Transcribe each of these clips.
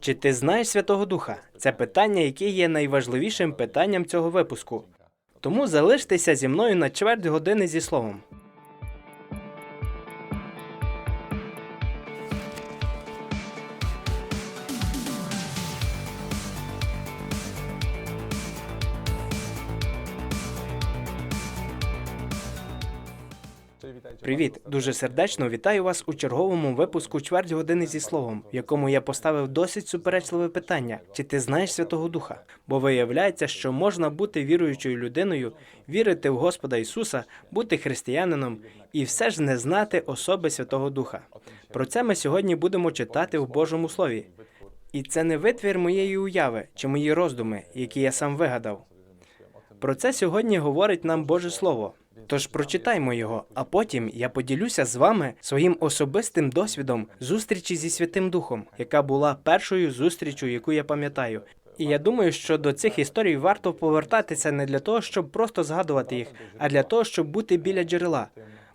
Чи ти знаєш Святого Духа? Це питання, яке є найважливішим питанням цього випуску. Тому залиштеся зі мною на чверть години зі словом. Привіт, дуже сердечно вітаю вас у черговому випуску чверть години зі словом, в якому я поставив досить суперечливе питання: чи ти знаєш Святого Духа? Бо виявляється, що можна бути віруючою людиною, вірити в Господа Ісуса, бути християнином і все ж не знати особи Святого Духа. Про це ми сьогодні будемо читати в Божому Слові. І це не витвір моєї уяви чи мої роздуми, які я сам вигадав. Про це сьогодні говорить нам Боже Слово. Тож прочитаймо його, а потім я поділюся з вами своїм особистим досвідом зустрічі зі Святим Духом, яка була першою зустрічю, яку я пам'ятаю. І я думаю, що до цих історій варто повертатися не для того, щоб просто згадувати їх, а для того, щоб бути біля джерела.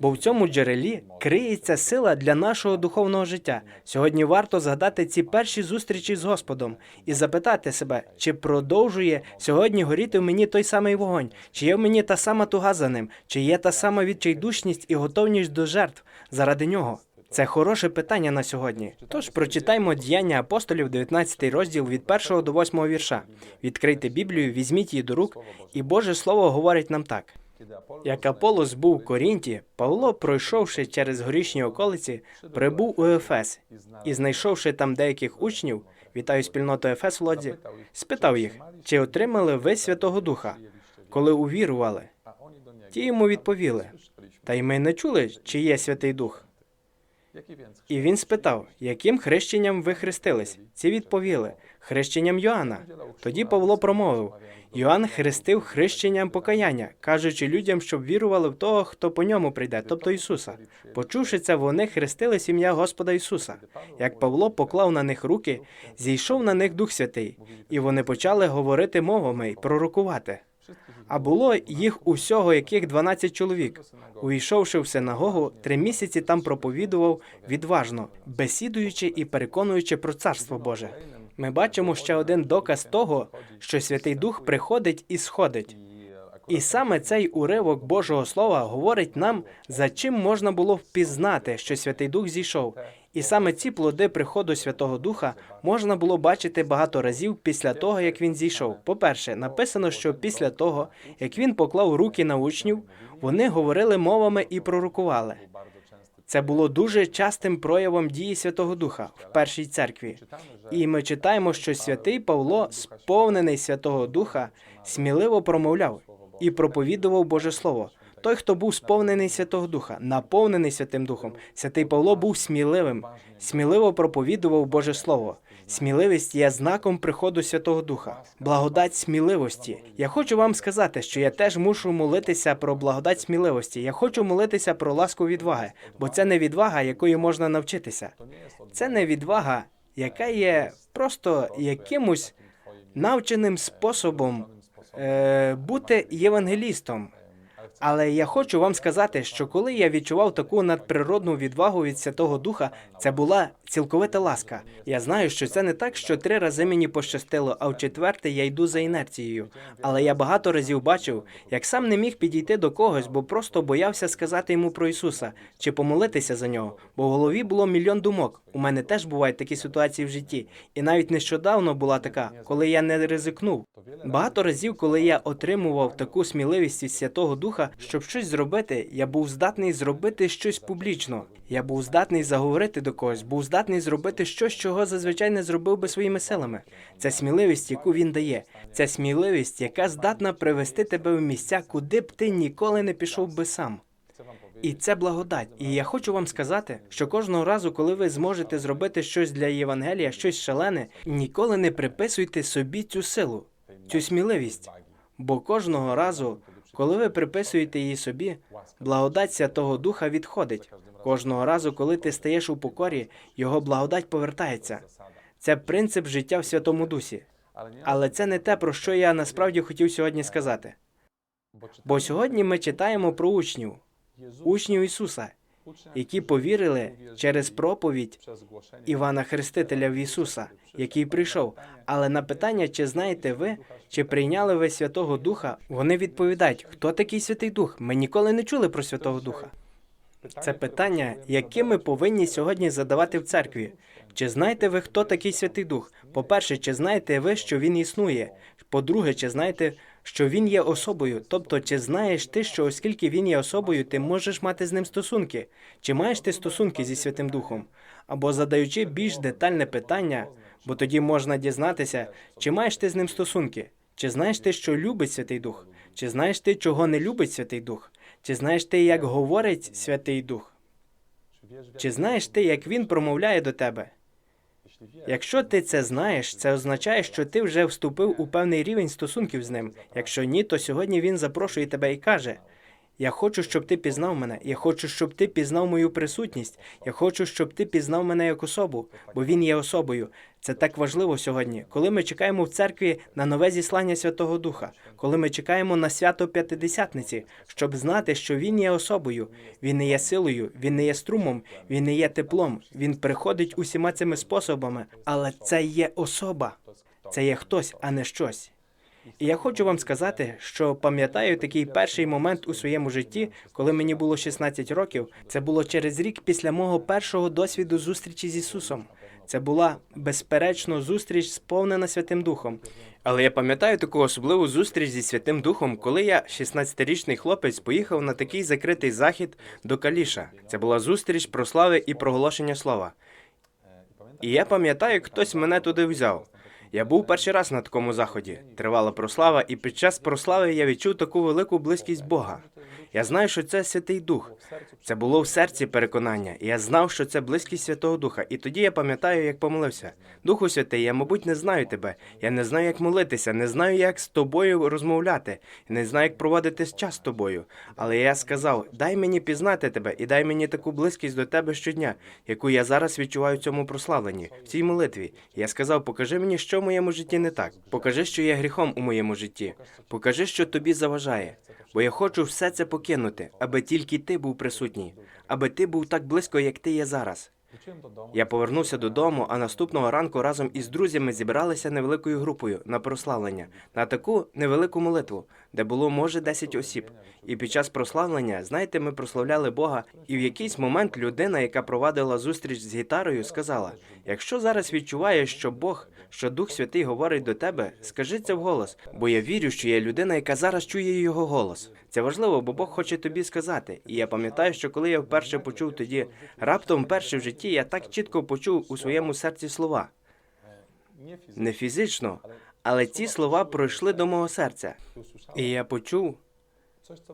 Бо в цьому джерелі криється сила для нашого духовного життя. Сьогодні варто згадати ці перші зустрічі з Господом і запитати себе, чи продовжує сьогодні горіти в мені той самий вогонь, чи є в мені та сама туга за ним, чи є та сама відчайдушність і готовність до жертв заради нього. Це хороше питання на сьогодні. Тож прочитаймо діяння апостолів, 19 розділ від 1 до 8 вірша. Відкрийте Біблію, візьміть її до рук, і Боже Слово говорить нам так. Як Аполос був в Корінті, Павло, пройшовши через горішні околиці, прибув у Ефес і, знайшовши там деяких учнів, вітаю спільноту Ефес в Лодзі, спитав їх, чи отримали ви Святого Духа, коли увірували. Ті йому відповіли: Та й ми не чули, чи є Святий Дух. І він спитав, яким хрещенням ви хрестились? Ці відповіли хрещенням Йоанна. Тоді Павло промовив: Йоанн хрестив хрещенням покаяння, кажучи людям, щоб вірували в того, хто по ньому прийде, тобто Ісуса. Почувши це, вони хрестили ім'я Господа Ісуса. Як Павло поклав на них руки, зійшов на них Дух Святий, і вони почали говорити мовами й пророкувати. А було їх усього яких 12 чоловік. Увійшовши в синагогу, три місяці там проповідував відважно, бесідуючи і переконуючи про царство Боже. Ми бачимо ще один доказ того, що Святий Дух приходить і сходить. І саме цей уривок Божого Слова говорить нам, за чим можна було впізнати, що Святий Дух зійшов. І саме ці плоди приходу Святого Духа можна було бачити багато разів після того, як він зійшов. По-перше, написано, що після того, як він поклав руки на учнів, вони говорили мовами і пророкували. Це було дуже частим проявом дії Святого Духа в першій церкві. І ми читаємо, що святий Павло, сповнений Святого Духа, сміливо промовляв і проповідував Боже Слово. Той, хто був сповнений Святого Духа, наповнений Святим Духом, святий Павло був сміливим, сміливо проповідував Боже Слово. Сміливість є знаком приходу Святого Духа, благодать сміливості. Я хочу вам сказати, що я теж мушу молитися про благодать сміливості. Я хочу молитися про ласку відваги, бо це не відвага, якої можна навчитися. Це не відвага, яка є просто якимось навченим способом е, бути євангелістом. Але я хочу вам сказати, що коли я відчував таку надприродну відвагу від Святого Духа, це була цілковита ласка. Я знаю, що це не так, що три рази мені пощастило, а в четверте я йду за інерцією. Але я багато разів бачив, як сам не міг підійти до когось, бо просто боявся сказати йому про Ісуса чи помолитися за нього. Бо в голові було мільйон думок. У мене теж бувають такі ситуації в житті. І навіть нещодавно була така, коли я не ризикнув. Багато разів, коли я отримував таку сміливість від Святого Духа, щоб щось зробити, я був здатний зробити щось публічно. Я був здатний заговорити до когось, був здатний зробити щось, чого зазвичай не зробив би своїми силами. Це сміливість, яку він дає. Це сміливість, яка здатна привести тебе в місця, куди б ти ніколи не пішов би сам. І це благодать. І я хочу вам сказати, що кожного разу, коли ви зможете зробити щось для Євангелія, щось шалене, ніколи не приписуйте собі цю силу, цю сміливість. Бо кожного разу, коли ви приписуєте її собі, благодать Святого Духа відходить. Кожного разу, коли ти стаєш у покорі, його благодать повертається. Це принцип життя в Святому Дусі. Але це не те, про що я насправді хотів сьогодні сказати. Бо сьогодні ми читаємо про учнів, учнів Ісуса, які повірили через проповідь Івана Хрестителя в Ісуса, який прийшов. Але на питання, чи знаєте ви, чи прийняли ви Святого Духа, вони відповідають, хто такий Святий Дух? Ми ніколи не чули про Святого Духа. Це питання, яке ми повинні сьогодні задавати в церкві. Чи знаєте ви, хто такий Святий Дух? По-перше, чи знаєте ви, що він існує? По-друге, чи знаєте, що він є особою? Тобто, чи знаєш ти, що оскільки він є особою, ти можеш мати з ним стосунки? Чи маєш ти стосунки зі Святим Духом? Або задаючи більш детальне питання, бо тоді можна дізнатися, чи маєш ти з ним стосунки? Чи знаєш ти, що любить Святий Дух? Чи знаєш ти, чого не любить Святий Дух? Чи знаєш ти, як говорить Святий Дух? Чи знаєш ти, як він промовляє до тебе? Якщо ти це знаєш, це означає, що ти вже вступив у певний рівень стосунків з ним. Якщо ні, то сьогодні він запрошує тебе і каже: Я хочу, щоб ти пізнав мене. Я хочу, щоб ти пізнав мою присутність. Я хочу, щоб ти пізнав мене як особу, бо він є особою. Це так важливо сьогодні, коли ми чекаємо в церкві на нове зіслання Святого Духа, коли ми чекаємо на свято П'ятидесятниці, щоб знати, що він є особою, він не є силою, він не є струмом, він не є теплом. Він приходить усіма цими способами, але це є особа, це є хтось, а не щось. І я хочу вам сказати, що пам'ятаю такий перший момент у своєму житті, коли мені було 16 років. Це було через рік після мого першого досвіду зустрічі з Ісусом. Це була безперечно зустріч, сповнена Святим Духом. Але я пам'ятаю таку особливу зустріч зі Святим Духом, коли я, 16-річний хлопець, поїхав на такий закритий захід до Каліша. Це була зустріч прослави і проголошення слова. І я пам'ятаю, хтось мене туди взяв. Я був перший раз на такому заході. Тривала прослава, і під час прослави я відчув таку велику близькість Бога. Я знаю, що це Святий Дух. Це було в серці переконання. І я знав, що це близькість Святого Духа. І тоді я пам'ятаю, як помолився. Духу Святий, я, мабуть, не знаю тебе. Я не знаю, як молитися, не знаю, як з тобою розмовляти, не знаю, як проводити час з тобою. Але я сказав: дай мені пізнати тебе і дай мені таку близькість до тебе щодня, яку я зараз відчуваю в цьому прославленні, в цій молитві. Я сказав: покажи мені, що в моєму житті не так. Покажи, що є гріхом у моєму житті. Покажи, що тобі заважає. Бо я хочу все це покинути, аби тільки ти був присутній, аби ти був так близько, як ти є зараз. Я повернувся додому, а наступного ранку разом із друзями зібралися невеликою групою на прославлення, на таку невелику молитву, де було може 10 осіб. І під час прославлення, знаєте, ми прославляли Бога, і в якийсь момент людина, яка провадила зустріч з гітарою, сказала: якщо зараз відчуваєш, що Бог, що Дух Святий говорить до тебе, скажи це вголос, бо я вірю, що є людина, яка зараз чує його голос. Це важливо, бо Бог хоче тобі сказати. І я пам'ятаю, що коли я вперше почув тоді, раптом вперше в житті я так чітко почув у своєму серці слова. Не фізично, але ці слова пройшли до мого серця. І я почув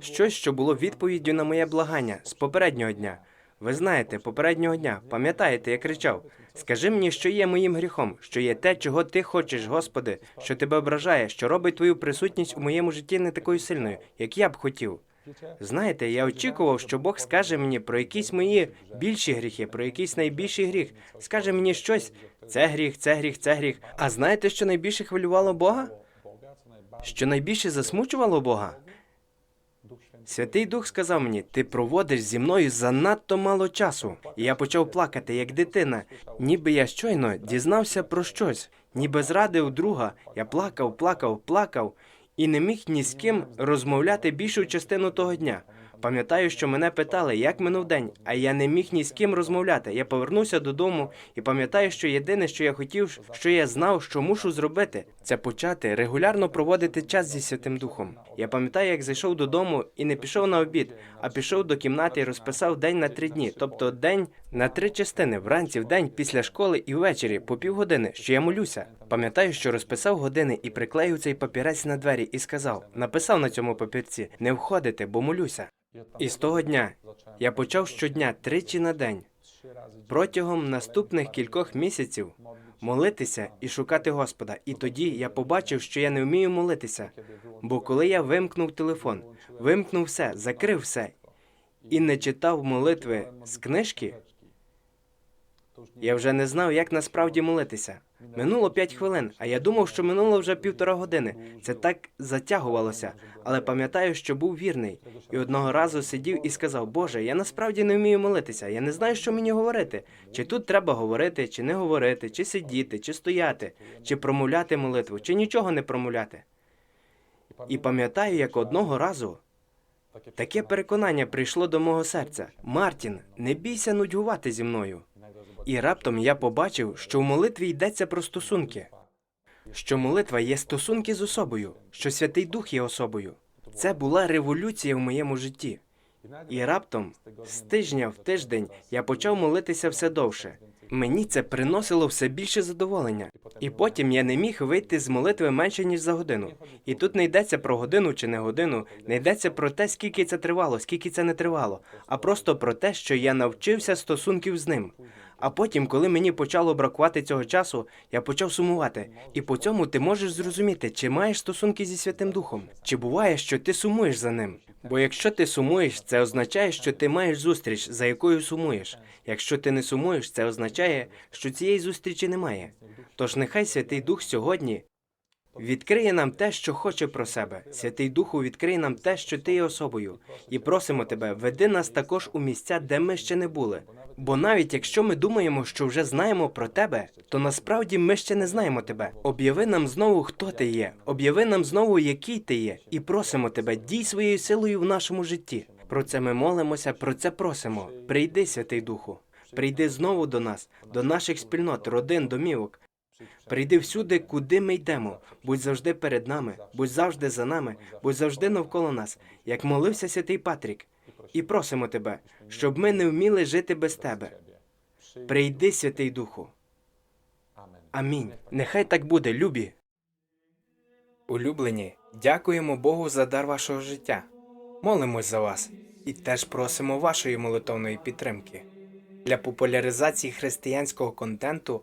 щось, що було відповіддю на моє благання з попереднього дня. Ви знаєте, попереднього дня, пам'ятаєте, я кричав: Скажи мені, що є моїм гріхом, що є те, чого ти хочеш, Господи, що тебе ображає, що робить твою присутність у моєму житті не такою сильною, як я б хотів. Знаєте, я очікував, що Бог скаже мені про якісь мої більші гріхи, про якийсь найбільший гріх. Скаже мені щось: це гріх, це гріх, це гріх. А знаєте, що найбільше хвилювало Бога? Що найбільше засмучувало Бога? Святий Дух сказав мені: ти проводиш зі мною занадто мало часу. І я почав плакати, як дитина, ніби я щойно дізнався про щось, ніби зрадив друга. Я плакав, плакав, плакав і не міг ні з ким розмовляти більшу частину того дня. Пам'ятаю, що мене питали, як минув день, а я не міг ні з ким розмовляти. Я повернувся додому і пам'ятаю, що єдине, що я хотів, що я знав, що мушу зробити, це почати регулярно проводити час зі Святим Духом. Я пам'ятаю, як зайшов додому і не пішов на обід, а пішов до кімнати і розписав день на три дні, тобто день на три частини вранці, в день після школи і ввечері по півгодини, що я молюся. Пам'ятаю, що розписав години і приклеїв цей папірець на двері і сказав: написав на цьому папірці не входити, бо молюся. І з того дня я почав щодня тричі на день протягом наступних кількох місяців молитися і шукати Господа. І тоді я побачив, що я не вмію молитися. Бо коли я вимкнув телефон, вимкнув все, закрив все і не читав молитви з книжки, Я вже не знав, як насправді молитися. Минуло п'ять хвилин, а я думав, що минуло вже півтора години. Це так затягувалося, але пам'ятаю, що був вірний. І одного разу сидів і сказав: Боже, я насправді не вмію молитися. Я не знаю, що мені говорити. Чи тут треба говорити, чи не говорити, чи сидіти, чи стояти, чи промовляти молитву, чи нічого не промовляти. І пам'ятаю, як одного разу таке переконання прийшло до мого серця: Мартін, не бійся нудьгувати зі мною. І раптом я побачив, що в молитві йдеться про стосунки, що молитва є стосунки з особою, що Святий Дух є особою. Це була революція в моєму житті. І раптом, з тижня в тиждень, я почав молитися все довше. Мені це приносило все більше задоволення. І потім я не міг вийти з молитви менше ніж за годину. І тут не йдеться про годину чи не годину, не йдеться про те, скільки це тривало, скільки це не тривало, а просто про те, що я навчився стосунків з ним. А потім, коли мені почало бракувати цього часу, я почав сумувати. І по цьому ти можеш зрозуміти, чи маєш стосунки зі Святим Духом, чи буває, що ти сумуєш за ним. Бо якщо ти сумуєш, це означає, що ти маєш зустріч, за якою сумуєш. Якщо ти не сумуєш, це означає, що цієї зустрічі немає. Тож нехай Святий Дух сьогодні відкриє нам те, що хоче про себе. Святий Духу відкриє нам те, що ти є особою. І просимо тебе, веди нас також у місця, де ми ще не були. Бо навіть якщо ми думаємо, що вже знаємо про тебе, то насправді ми ще не знаємо тебе. Об'яви нам знову, хто ти є. Об'яви нам знову, який ти є, і просимо тебе, дій своєю силою в нашому житті. Про це ми молимося, про це просимо. Прийди, Святий Духу. Прийди знову до нас, до наших спільнот, родин, домівок. Прийди всюди, куди ми йдемо. Будь завжди перед нами, будь завжди за нами, будь завжди навколо нас, як молився святий Патрік. І просимо тебе, щоб ми не вміли жити без тебе. Прийди, Святий Духу. Амінь. Нехай так буде, любі. Улюблені, дякуємо Богу за дар вашого життя. Молимось за вас і теж просимо вашої молитовної підтримки. Для популяризації християнського контенту